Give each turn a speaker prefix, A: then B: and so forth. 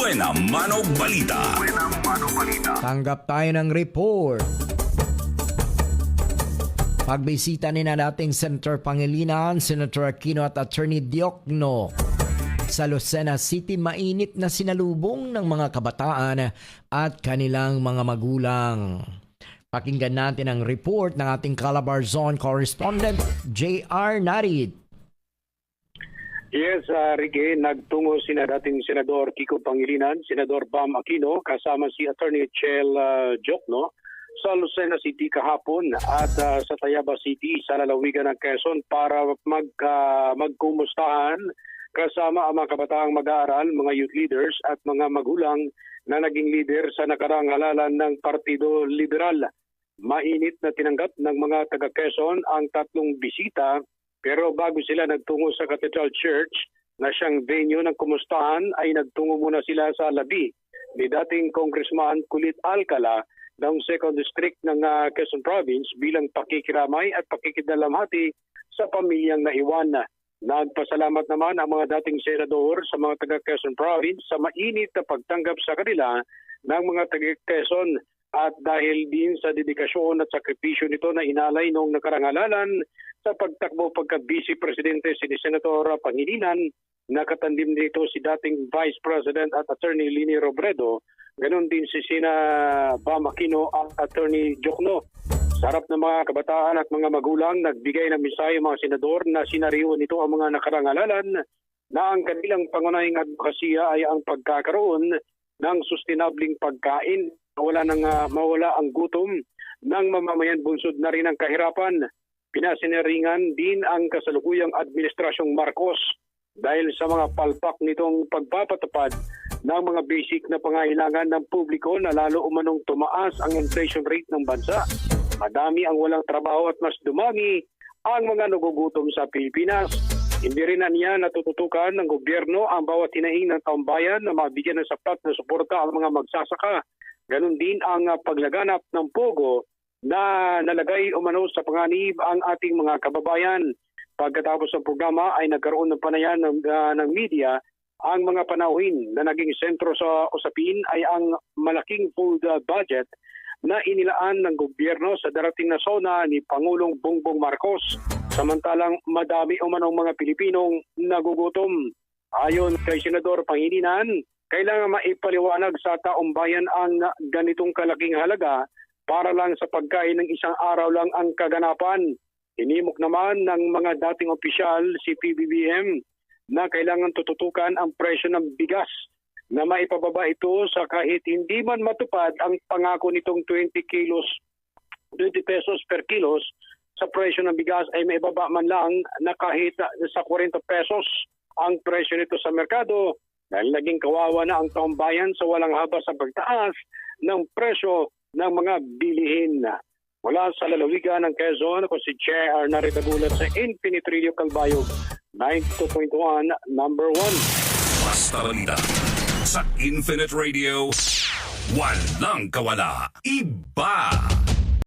A: Buena Mano Balita.
B: Tanggap tayo ng report. Pagbisita ni na dating Senator Pangilinan, Senator Aquino at Attorney Diokno sa Lucena City mainit na sinalubong ng mga kabataan at kanilang mga magulang. Pakinggan natin ang report ng ating Calabar Zone correspondent J.R. Narid.
C: Yes, uh, Ricky, nagtungo sina dating Senador Kiko Pangilinan, Senador Bam Aquino, kasama si Attorney Chel uh, Jokno sa Lucena City kahapon at uh, sa Tayaba City sa lalawigan ng Quezon para mag, uh, magkumustahan kasama ang mga kabataang mag-aaral, mga youth leaders at mga magulang na naging leader sa nakarang halalan ng Partido Liberal. Mainit na tinanggap ng mga taga Quezon ang tatlong bisita pero bago sila nagtungo sa Cathedral Church na siyang venue ng kumustahan ay nagtungo muna sila sa labi ni dating Congressman Kulit Alcala ng 2nd District ng uh, Quezon Province bilang pakikiramay at pakikidalamhati sa pamilyang naiwan. Nagpasalamat naman ang mga dating senador sa mga taga Quezon Province sa mainit na pagtanggap sa kanila ng mga taga Quezon at dahil din sa dedikasyon at sakripisyo nito na inalay noong nakarangalalan sa pagtakbo pagka-vice presidente si Senator Pangilinan, nakatandim dito si dating Vice President at Attorney Lini Robredo, ganon din si Sina Bam Aquino at Attorney Jokno. Sarap ng mga kabataan at mga magulang, nagbigay ng ang mga senador na sinariwan nito ang mga nakarangalalan na ang kanilang pangunahing advokasya ay ang pagkakaroon ng sustainabling pagkain, mawala, ng, uh, mawala ang gutom ng mamamayan bunsod na rin ang kahirapan. Pinasineringan din ang kasalukuyang Administrasyong Marcos dahil sa mga palpak nitong pagpapatupad ng mga basic na pangailangan ng publiko na lalo umanong tumaas ang inflation rate ng bansa. Madami ang walang trabaho at mas dumami ang mga nagugutom sa Pilipinas. Hindi rin na niya natututukan ng gobyerno ang bawat hinaing ng taumbayan na mabigyan ng sapat na suporta ang mga magsasaka. Ganon din ang uh, paglaganap ng pogo na nalagay umano sa panganib ang ating mga kababayan. Pagkatapos ng programa ay nagkaroon ng panayan ng, uh, ng media ang mga panauhin na naging sentro sa usapin ay ang malaking food uh, budget na inilaan ng gobyerno sa darating na sona ni Pangulong Bongbong Marcos. Samantalang madami umanong mga Pilipinong nagugutom. Ayon kay Senador Pangilinan, kailangan maipaliwanag sa taong bayan ang ganitong kalaking halaga para lang sa pagkain ng isang araw lang ang kaganapan. Hinimok naman ng mga dating opisyal si PBBM na kailangan tututukan ang presyo ng bigas na maipababa ito sa kahit hindi man matupad ang pangako nitong 20 kilos 20 pesos per kilos sa presyo ng bigas ay maibaba man lang na kahit sa 40 pesos ang presyo nito sa merkado dahil naging kawawa na ang taong bayan sa walang haba sa pagtaas ng presyo ng mga bilihin. Mula sa lalawigan ng Quezon, ako si Chair Arnari Tabulat sa Infinite Radio Calbayog 92.1 number 1.
A: Basta balita. Sa Infinite Radio, walang kawala. Iba.